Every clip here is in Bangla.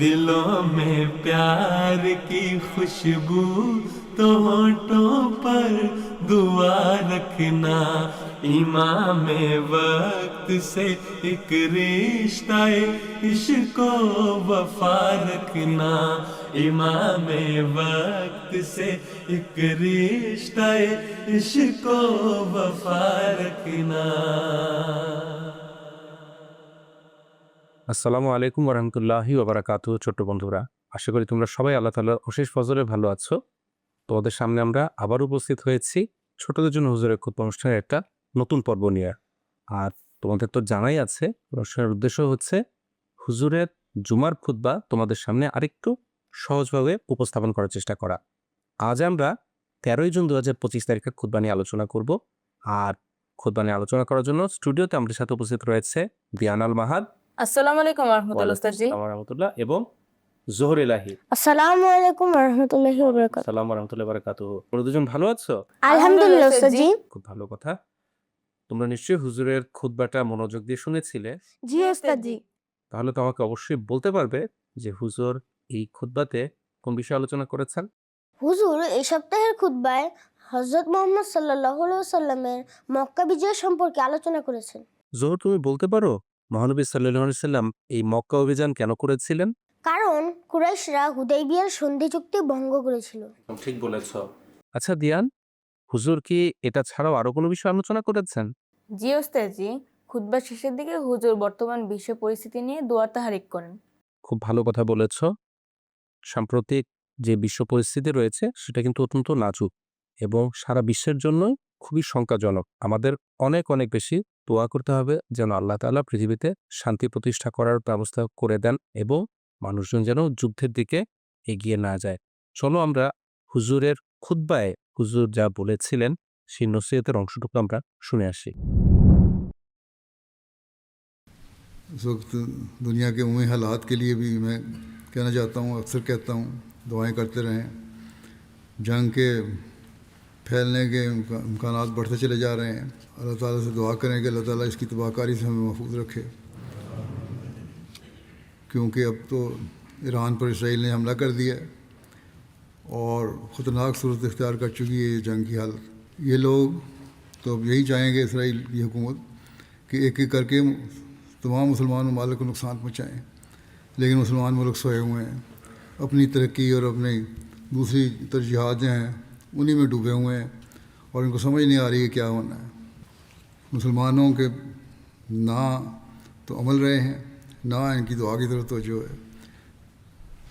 دلوں میں پیار کی خوشبو تو ہونٹوں پر دعا رکھنا۔ امام وقت سے ایک رشتہ عشق کو وفا رکھنا۔ امام وقت سے ایک رشتہ عشق کو وفا رکھنا۔ আসসালামু আলাইকুম ওরহামতুল্লাহি ওবরাকাতু ছোট্ট বন্ধুরা। আশা করি তোমরা সবাই আল্লাহ তাল্লাহ অশেষ ফজলে ভালো আছো। তোমাদের সামনে আমরা আবার উপস্থিত হয়েছি ছোটদের জন্য হুজুরের খুব অনুষ্ঠানের একটা নতুন পর্ব নিয়ে। আর তোমাদের তো জানাই আছে, অনুষ্ঠানের উদ্দেশ্য হচ্ছে হুজুরের জুমার খুতবা তোমাদের সামনে আরেকটু সহজভাবে উপস্থাপন করার চেষ্টা করা। আজ আমরা তেরোই জুন দু হাজার পঁচিশ তারিখে খুতবা নিয়ে আলোচনা করব। আর খুতবা নিয়ে আলোচনা করার জন্য স্টুডিওতে আমাদের সাথে উপস্থিত রয়েছে দিয়ানাল মাহাদ আসসালামু আলাইকুম রহমতুল্লাহ উস্তাদজি। রহমতুল্লাহ এবং জোহর এলাহি আসসালামু আলাইকুম রহমতুল্লাহি ওবরাকাত সালাম রহমতুল্লাহ বারাকাতু তোমরা দুজন ভালো আছো? আলহামদুলিল্লাহ উস্তাদজি। খুব ভালো কথা। তোমরা নিশ্চয়ই হুজুরের খুতবাটা মনোযোগ দিয়ে শুনেছিলে? জি উস্তাদজি। তাহলে তো আমাকে অবশ্যই বলতে পারবে যে হুজুর এই খুতবাতে কোন বিষয়ে আলোচনা করেছেন? হুজুর এই সপ্তাহের খুতবায় হযরত মুহাম্মদ সাল্লাল্লাহু আলাইহি সাল্লামের মক্কা বিজয় সম্পর্কে আলোচনা করেছেন। জোহর তুমি বলতে পারো? মহানবী সাল্লাহ সাল্লাম এই মক্কা অভিযান কেন করেছিলেন? কারণ কুরাইশরা হুদাইবিয়ার সন্ধি চুক্তি ভঙ্গ করেছিল। ঠিক বলেছ। আচ্ছা দিয়ান হুজুর কি এটা ছাড়াও আরও কোনো বিষয় আলোচনা করেছেন? জি ওস্তাদজি খুতবা শেষের দিকে হুজুর বর্তমান বিশ্ব পরিস্থিতি নিয়ে দোয়া তাহারিক করেন। খুব ভালো কথা বলেছ। সাম্প্রতিক যে বিশ্ব পরিস্থিতি রয়েছে সেটা কিন্তু অত্যন্ত নাজুক এবং সারা বিশ্বের জন্য খুবই শঙ্কাজনক। আমাদের অনেক অনেক বেশি দোয়া করতে হবে যেন আল্লাহ তাআলা পৃথিবীতে শান্তি প্রতিষ্ঠা করার ব্যবস্থা করে দেন এবং মানুষজন যেন যুদ্ধের দিকে এগিয়ে না যায় চলো আমরা হুজুরের খুদ্বায় হুজুর যা বলেছিলেন সেই নসিহতের অংশটুকু আমরা শুনে আসি इस वक्त दुनिया के उमी हालात के लिए भी मैं कहना चाहता हूँ अक्सर कहता हूँ दुआएं करते रहें जंग के پھیلنے کے امکانات بڑھتے چلے جا رہے ہیں۔ اللہ تعالیٰ سے دعا کریں کہ اللہ تعالیٰ اس کی تباہ کاری سے ہمیں محفوظ رکھے۔ کیونکہ اب تو ایران پر اسرائیل نے حملہ کر دیا اور خطرناک صورت اختیار کر چکی ہے یہ جنگ کی حالت یہ لوگ تو اب یہی چاہیں گے اسرائیل کی حکومت کہ ایک ایک کر کے تمام مسلمان ممالک کو نقصان پہنچائیں۔ لیکن مسلمان ملک سوئے ہوئے ہیں۔ اپنی ترقی اور اپنی دوسری ترجیحات جو ہیں انہی میں ڈوبے ہوئے ہیں اور ان کو سمجھ نہیں آ رہی ہے کیا ہونا ہے۔ مسلمانوں کے نہ تو عمل رہے ہیں نہ ان کی دعا کی طرف توجہ ہے۔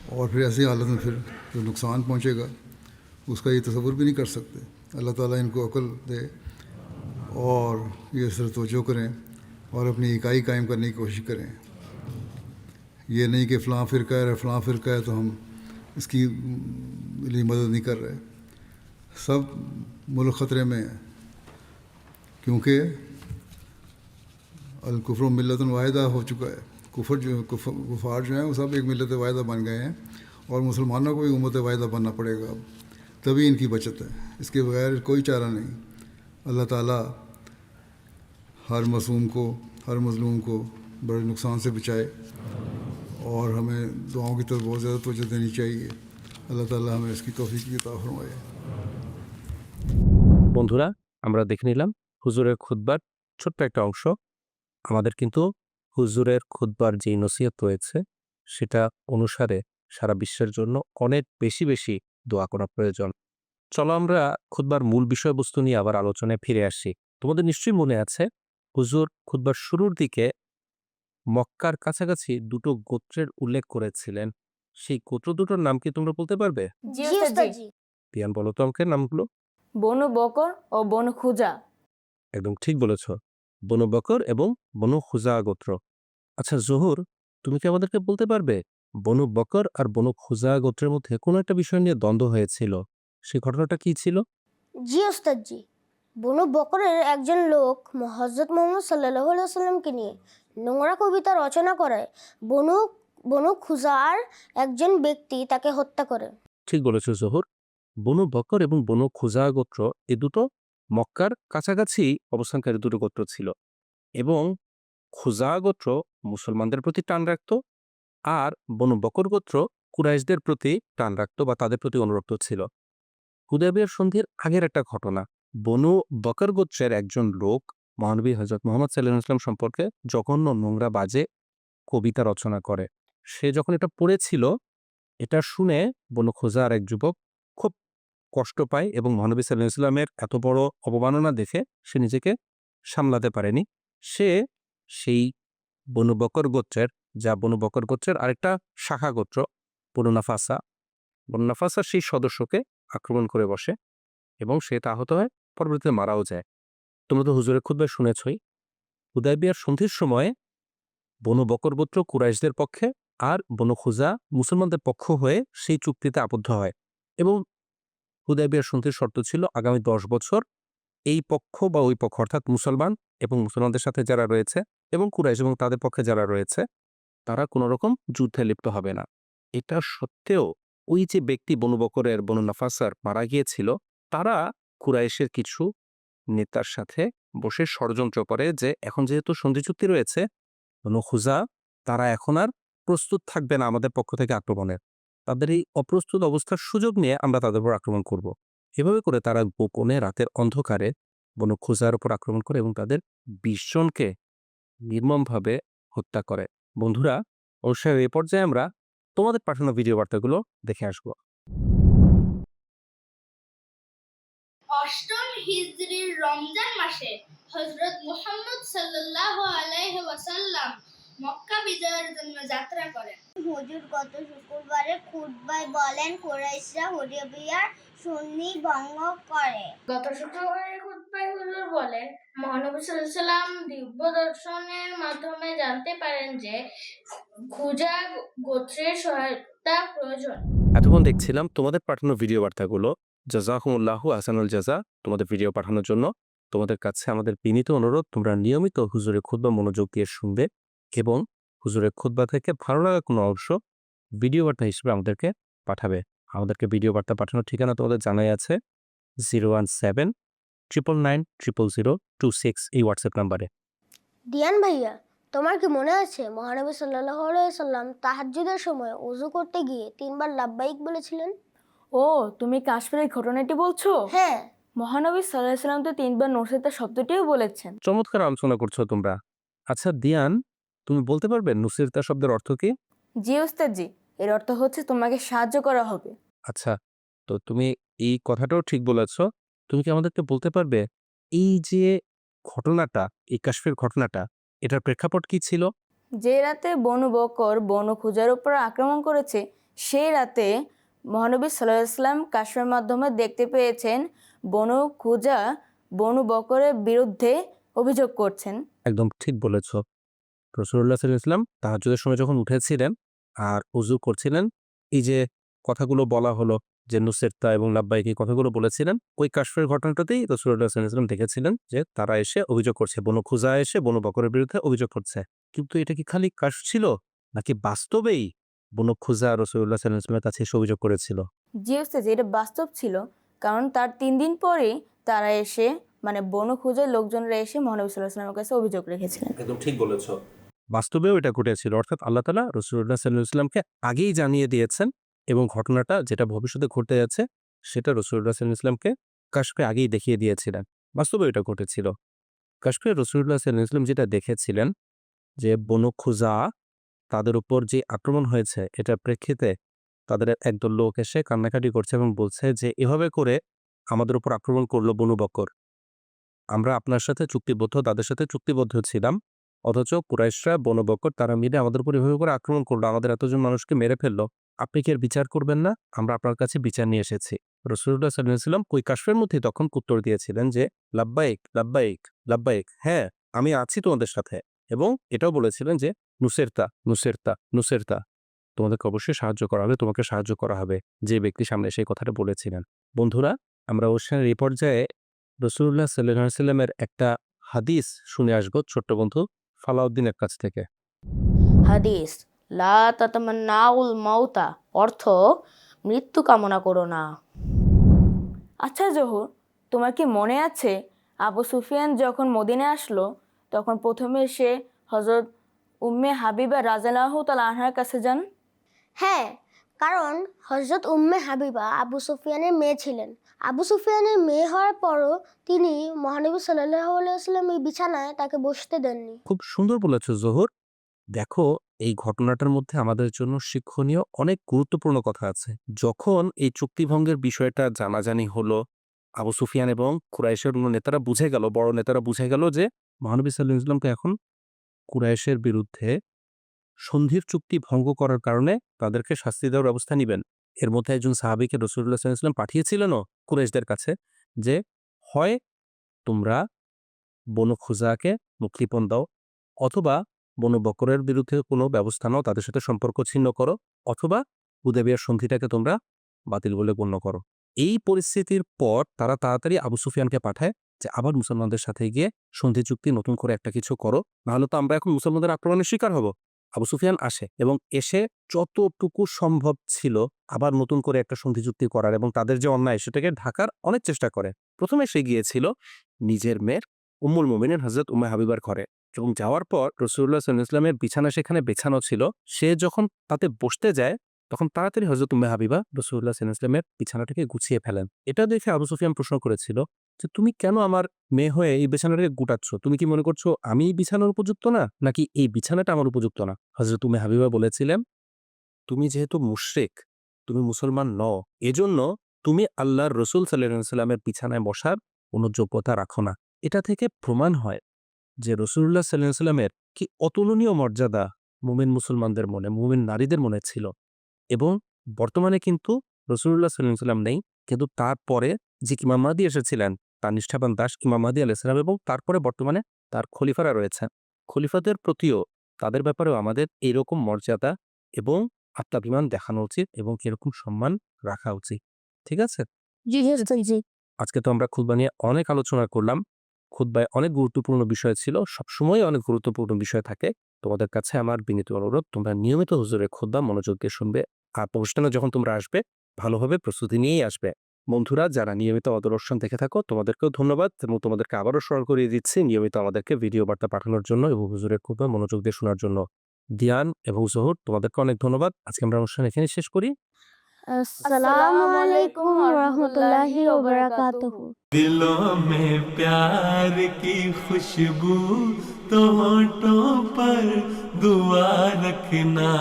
اور پھر ایسی حالت میں پھر جو نقصان پہنچے گا، اس کا یہ تصور بھی نہیں کر سکتے۔ اللہ تعالیٰ ان کو عقل دے اور یہ سر توجہ کریں اور اپنی اکائی قائم کرنے کی کوشش کریں۔ یہ نہیں کہ فلاں فرقہ ہے، فلاں فرقہ ہے تو ہم اس کی لیے مدد نہیں کر رہے۔ سب ملک خطرے میں ہیں۔ کیونکہ الکفر و ملت واحدہ ہو چکا ہے۔ کفر جو کفار جو ہیں، وہ سب ایک ملت واحدہ بن گئے ہیں اور مسلمانوں کو بھی امت واحدہ بننا پڑے گا اب۔ تبھی ان کی بچت ہے۔ اس کے بغیر کوئی چارہ نہیں۔ اللہ تعالیٰ ہر مصوم کو، ہر مظلوم کو بڑے نقصان سے بچائے اور ہمیں دعاؤں کی طرف بہت زیادہ توجہ دینی چاہیے۔ اللہ تعالیٰ ہمیں اس کی توفیق کی عطا فرمائے۔ বন্ধুরা আমরা দেখে নিলাম হুজুরের খুতবার ছোট্ট একটা অংশ। আমাদের কিন্তু হুজুরের খুতবার যে নসিহত রয়েছে সেটা অনুসারে সারা বিশ্বের জন্য অনেক বেশি বেশি দোয়া করা প্রয়োজন। চলো আমরা খুতবার মূল বিষয়বস্তু নিয়ে আবার আলোচনায় ফিরে আসি। তোমাদের নিশ্চয়ই মনে আছে হুজুর খুতবার শুরুর দিকে মক্কার কাছাকাছি দুটো গোত্রের উল্লেখ করেছিলেন। সেই গোত্র দুটোর নাম কি তোমরা বলতে পারবে? দিয়ান বলো তো আমাকে নামগুলো। বনু বকর ও বনু খুজা। একদম ঠিক বলেছ। বনু বকর এবং বনু খুজা গোত্র। আচ্ছা জহুর তুমি কি আমাদেরকে বলতে পারবে বনু বকর আর বনু খুজা গোত্রের মধ্যে কোনো একটা বিষয় নিয়ে দ্বন্দ্ব হয়েছিল? সেই ঘটনাটা কি ছিল? জি ওস্তাদ জি বনু বকরের একজন লোক হযরত মুহাম্মদ সাল্লাল্লাহু আলাইহি সাল্লামকে নিয়ে নোংরা কবিতা রচনা করায় বনু বনু খুজার একজন ব্যক্তি তাকে হত্যা করে। ঠিক বলেছ জহুর। বনু বকর এবং বনু খুজা গোত্র এ দুটো মক্কার কাছাকাছি অবস্থানকারী দুটো গোত্র ছিল এবং খুজা গোত্র মুসলমানদের প্রতি টান রাখত আর বনু বকর গোত্র কুরাইশদের প্রতি টান রাখত বা তাদের প্রতি অনুরক্ত ছিল। হুদাবিয়ার সন্ধির আগের একটা ঘটনা, বনু বকর গোত্রের একজন লোক মহানবী হজরত মোহাম্মদ সাল্লাহ ইসলাম সম্পর্কে জঘন্য নোংরা বাজে কবিতা রচনা করে, সে যখন এটা পড়েছিল, এটা শুনে বনু খোজার এক যুবক কষ্ট পায় এবং মহানবী সাল্লাহ ইসলামের এত বড় অবমাননা দেখে সে নিজেকে সামলাতে পারেনি। সে সেই বনু বকর গোত্রের, যা বনু বকর গোত্রের আরেকটা শাখা গোত্র, বনু নাফাসা। বনু নাফাসার সেই সদস্যকে আক্রমণ করে বসে এবং সে তা আহত হয় পরবর্তীতে মারাও যায়। তোমরা তো হুজুরের খুদ্ায় শুনেছই। হুদাইবিয়ার সন্ধির সময়ে বনু বকর গোত্র কুরাইশদের পক্ষে আর বনু খুজা মুসলমানদের পক্ষ হয়ে সেই চুক্তিতে আবদ্ধ হয় এবং হুদাইবিয়ার সন্ধির শর্ত ছিল আগামী দশ বছর এই পক্ষ বা ওই পক্ষ অর্থাৎ মুসলমান এবং মুসলমানদের সাথে যারা রয়েছে এবং কুরাইশ এবং তাদের পক্ষে যারা রয়েছে, তারা কোনো রকম যুদ্ধে লিপ্ত হবে না। এটা সত্ত্বেও ওই যে ব্যক্তি বনু বকরের বনু নাফাসার মারা গিয়েছিল, তারা কুরাইশের কিছু নেতার সাথে বসে ষড়যন্ত্র করে যে এখন যেহেতু সন্ধি চুক্তি রয়েছে, বনু খুজা, তারা এখন আর প্রস্তুত থাকবে না আমাদের পক্ষ থেকে আক্রমণের। তাদের এই অপ্রস্তুত অবস্থার সুযোগ নিয়ে আমরা তাদের উপর আক্রমণ করব। এভাবে করে তারা গোপনে রাতের অন্ধকারে বন খোঁজার উপর আক্রমণ করে এবং তাদের বিশ জনকে নির্মমভাবে হত্যা করে। বন্ধুরা অবশ্যই এ পর্যায়ে আমরা তোমাদের পাঠানো ভিডিও বার্তাগুলো দেখে আসব। অষ্টম হিজরির রমজান মাসে হজরত মুহাম্মদ সাল্লাল্লাহু আলাইহি ওয়াসাল্লাম মক্কা বিজয়ের জন্য যাত্রা করেন। হুজুর গত শুক্রবারে খুতবায় বলেন কুরাইশরা সন্ধি ভঙ্গ করে। গত শুক্রবারের খুতবায় হুজুর বলেন মহানবী সাল্লাল্লাহু সাল্লাম দিব্য দর্শনের মাধ্যমে জানতে পারেন যে খুজা গোত্রের সহায়তা প্রয়োজন। এতক্ষণ দেখছিলাম তোমাদের পাঠানো ভিডিও বার্তাগুলো। জাজাকুমুল্লাহু আসানুল জাজা তোমাদের ভিডিও পাঠানোর জন্য। তোমাদের কাছে আমাদের বিনীত অনুরোধ তোমরা নিয়মিত হুজুরে খুদ্া মনোযোগ দিয়ে শুনবে। এবং হুজুরের খুদ্া থেকে ভালো লাগা কোনো অংশ ভিডিও বার্তা হিসেবে আমাদেরকে পাঠাবে। আমাদেরকে ভিডিও বার্তা পাঠানোর ঠিকানা তোমাদের জানাই আছে zero one seven triple nine triple zero two six এই হোয়াটসঅ্যাপ নাম্বারে দিয়ান ভাইয়া তোমার কি মনে আছে মহানবী সাল্লাহ সাল্লাম তাহাজ্জুদের সময় উজু করতে গিয়ে তিনবার লাভবাহিক বলেছিলেন? ও তুমি কাশ্মীরের ঘটনাটি বলছো? হ্যাঁ। মহানবী সাল্লাহ সাল্লাম তো তিনবার নসিতা শব্দটিও বলেছেন। চমৎকার আলোচনা করছ তোমরা। আচ্ছা দিয়ান তুমি বলতে পারবে নুসিরতা শব্দের অর্থ কি? জি ওস্তাদজি। এর অর্থ হচ্ছে তোমাকে সাহায্য করা হবে। আচ্ছা তো তুমি এই কথাটাও ঠিক বলেছ। তুমি কি আমাদেরকে বলতে পারবে এই যে ঘটনাটা এই কাশ্মীর ঘটনাটা এটার প্রেক্ষাপট কি ছিল? যে রাতে বনু বকর বনু খুজার উপর আক্রমণ করেছে সেই রাতে মহানবী সাল্লাহ ইসলাম কাশ্মীর মাধ্যমে দেখতে পেয়েছেন বনু খুজা বনু বকরের বিরুদ্ধে অভিযোগ করছেন। একদম ঠিক বলেছ। রসুল্লাহ ইসলাম তাহাজুদের সময় যখন উঠেছিলেন আর উজু করছিলেন এই যে কথাগুলো বলা হলো যে নুসেরতা এবং লাব্বাইক এই কথাগুলো বলেছিলেন ওই কাশ্মীর ঘটনাটাতেই রসুল্লাহ ইসলাম দেখেছিলেন যে তারা এসে অভিযোগ করছে। বনু খুজা এসে বনু বকরের বিরুদ্ধে অভিযোগ করছে। কিন্তু এটা কি খালি কাশ ছিল নাকি বাস্তবেই বনু খুজা রসুল্লাহ ইসলামের কাছে এসে অভিযোগ করেছিল? জি ওস্তাদজি এটা বাস্তব ছিল। কারণ তার তিন দিন পরেই তারা এসে মানে বনু খুজার লোকজনরা এসে মহানবী সাল্লাহ ইসলামের কাছে অভিযোগ রেখেছিলেন। একদম ঠিক বলেছ। বাস্তবেও এটা ঘটেছিল। অর্থাৎ আল্লাহ তালা রসুল্লাহ সাল্লাহ ইসলামকে আগেই জানিয়ে দিয়েছেন এবং ঘটনাটা যেটা ভবিষ্যতে ঘটতে যাচ্ছে সেটা রসুল্লাহ সাল্লাহ ইসলামকে কাশ্মীরে আগেই দেখিয়ে দিয়েছিলেন। বাস্তবে এটা ঘটেছিল। কাশ্মীরে রসুল্লাহ সাল্লাহ ইসলাম যেটা দেখেছিলেন যে বনু খুজা তাদের উপর যে আক্রমণ হয়েছে এটার প্রেক্ষিতে তাদের একদল লোক এসে কান্নাকাটি করছে এবং বলছে যে, এভাবে করে আমাদের উপর আক্রমণ করল বনু বকর আমরা আপনার সাথে চুক্তিবদ্ধ, তাদের সাথে চুক্তিবদ্ধ ছিলাম। অথচ কুরাইশরা বনবকর তারা মিলে আমাদের উপর এভাবে করে আক্রমণ করল। আমাদের এতজন মানুষকে মেরে ফেলল। আপনি কি আর বিচার করবেন না? আমরা আপনার কাছে বিচার নিয়ে এসেছি। রসুল্লাহ সাল্লাম ওই কাশ্মের মধ্যে তখন উত্তর দিয়েছিলেন যে, লাব্বাইক লাব্বাইক লাব্বাইক হ্যাঁ আমি আছি তোমাদের সাথে। এবং এটাও বলেছিলেন যে, নুসেরতা নুসেরতা নুসেরতা, তোমাদেরকে অবশ্যই সাহায্য করা হবে, তোমাকে সাহায্য করা হবে। যে ব্যক্তি সামনে সেই কথাটা বলেছিলেন। বন্ধুরা, আমরা অনুষ্ঠানের এই পর্যায়ে রসুল্লাহ সাল্লাহ সাল্লামের একটা হাদিস শুনে আসব। ছোট্ট বন্ধু ফালাউদ্দিনের কাছ থেকে। হাদিস লা তাতামান্নাউল মাউতা অর্থ মৃত্যু কামনা করো না। আচ্ছা জহুর তোমার কি মনে আছে আবু সুফিয়ান যখন মদিনে আসলো তখন প্রথমে সে হজরত উম্মে হাবিবা রাজালাহ তাল আনহার কাছে যান? হ্যাঁ কারণ হজরত উম্মে হাবিবা আবু সুফিয়ানের মেয়ে ছিলেন। আবু সুফিয়ানের মেয়ে হওয়ার পরও তিনি মহানবী সাল্লাহ বিছানায় তাকে বসতে দেননি। খুব সুন্দর বলেছ জোহর। দেখো, এই ঘটনাটার মধ্যে আমাদের জন্য শিক্ষণীয় অনেক গুরুত্বপূর্ণ কথা আছে। যখন এই চুক্তিভঙ্গের বিষয়টা জানাজানি হলো, আবু সুফিয়ান এবং কুরাইশের অন্য নেতারা বুঝে গেল, বড় নেতারা বুঝে গেল যে মহানবী সাল্লাহ ইসলামকে এখন কুরাইশের বিরুদ্ধে সন্ধির চুক্তি ভঙ্গ করার কারণে তাদেরকে শাস্তি দেওয়ার ব্যবস্থা নিবেন। এর মধ্যে একজন সাহাবিকে রসুল্লাহ সাল্লাহ ইসলাম পাঠিয়েছিলেনও কুরাইশদের কাছে যে, হয় তোমরা বনু খুজাকে মুক্তিপণ দাও অথবা বনু বকরের বিরুদ্ধে কোনো ব্যবস্থা নাও, তাদের সাথে সম্পর্ক ছিন্ন করো অথবা হুদেবিয়ার সন্ধিটাকে তোমরা বাতিল বলে গণ্য করো। এই পরিস্থিতির পর তারা তাড়াতাড়ি আবু সুফিয়ানকে পাঠায় যে, আবার মুসলমানদের সাথে গিয়ে সন্ধি চুক্তি নতুন করে একটা কিছু করো, নাহলে তো আমরা এখন মুসলমানদের আক্রমণের শিকার হব। আবু সুফিয়ান আসে এবং এসে যতটুকু সম্ভব ছিল আবার নতুন করে একটা সন্ধি চুক্তি করার এবং তাদের যে অন্যায় সেটাকে ঢাকার অনেক চেষ্টা করে। প্রথমে সে গিয়েছিল নিজের মেয়ের উম্মুল মোমিনের হজরত উম্মে হাবিবার ঘরে এবং যাওয়ার পর রসুল্লাহ ইসলামের বিছানা সেখানে বেছানো ছিল। সে যখন তাতে বসতে যায় তখন তাড়াতাড়ি হজরত উম্মে হাবিবা রসুল্লাহ ইসলামের বিছানাটাকে গুছিয়ে ফেলেন। এটা দেখে আবু সুফিয়ান প্রশ্ন করেছিল যে, তুমি কেন আমার মেয়ে হয়ে এই বিছানাটাকে গুটাচ্ছ? তুমি কি মনে করছ আমি এই বিছানার উপযুক্ত না? নাকি এই বিছানাটা আমার উপযুক্ত না? হজরত তুমি হাবিবা বলেছিলেন, তুমি যেহেতু মুশরিক, তুমি মুসলমান নও, এজন্য তুমি আল্লাহর রসুল সাল্লাহ সাল্লামের বিছানায় বসার কোনো যোগ্যতা রাখো না। এটা থেকে প্রমাণ হয় যে রসুল্লাহ সাল্লাহ সাল্লামের কি অতুলনীয় মর্যাদা মুমিন মুসলমানদের মনে, মুমিন নারীদের মনে ছিল? এবং বর্তমানে কিন্তু রসুল্লাহ সাল্লাহ সাল্লাম নেই, কিন্তু তারপরে যে ইমাম মাহাদি এসেছিলেন তার নিষ্ঠাবান দাস ইমাম মাহাদি আলাইসালাম এবং তারপরে বর্তমানে তার খলিফারা রয়েছে। খলিফাদের প্রতিও তাদের ব্যাপারেও আমাদের এরকম মর্যাদা এবং আত্মাভিমান দেখানো উচিত এবং এরকম সম্মান রাখা উচিত। ঠিক আছে? আজকে তো আমরা খুতবা নিয়ে অনেক আলোচনা করলাম। খুতবায় অনেক গুরুত্বপূর্ণ বিষয় ছিল সবসময় অনেক গুরুত্বপূর্ণ বিষয় থাকে। তোমাদের কাছে আমার বিনীত অনুরোধ তোমরা নিয়মিত হুজুরের খুতবা মনোযোগ দিয়ে শুনবে। আর অনুষ্ঠানে যখন তোমরা আসবে ভালোভাবে প্রস্তুতি নিয়েই আসবে। বন্ধুরা যারা নিয়মিত অদর্শন দেখে থাকো তোমাদেরকেও ধন্যবাদ। এবং তোমাদেরকে আবারও স্মরণ করিয়ে দিচ্ছি নিয়মিত আমাদেরকে ভিডিও বার্তা পাঠানোর জন্য এবং হুজুরের খুব মনোযোগ দিয়ে শোনার জন্য। দিয়ান এবং জহর তোমাদেরকে অনেক ধন্যবাদ। আজকে আমরা অনুষ্ঠান এখানে শেষ করি। দিল আলাইকুম প্যার কি খুশবু تو ہونٹوں پر دعا رکھنا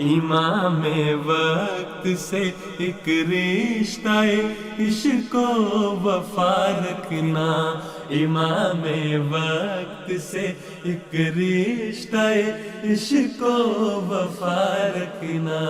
امام وقت سے ایک رشتہ عشق و وفا رکھنا امام وقت سے ایک رشتہ عشق و وفا رکھنا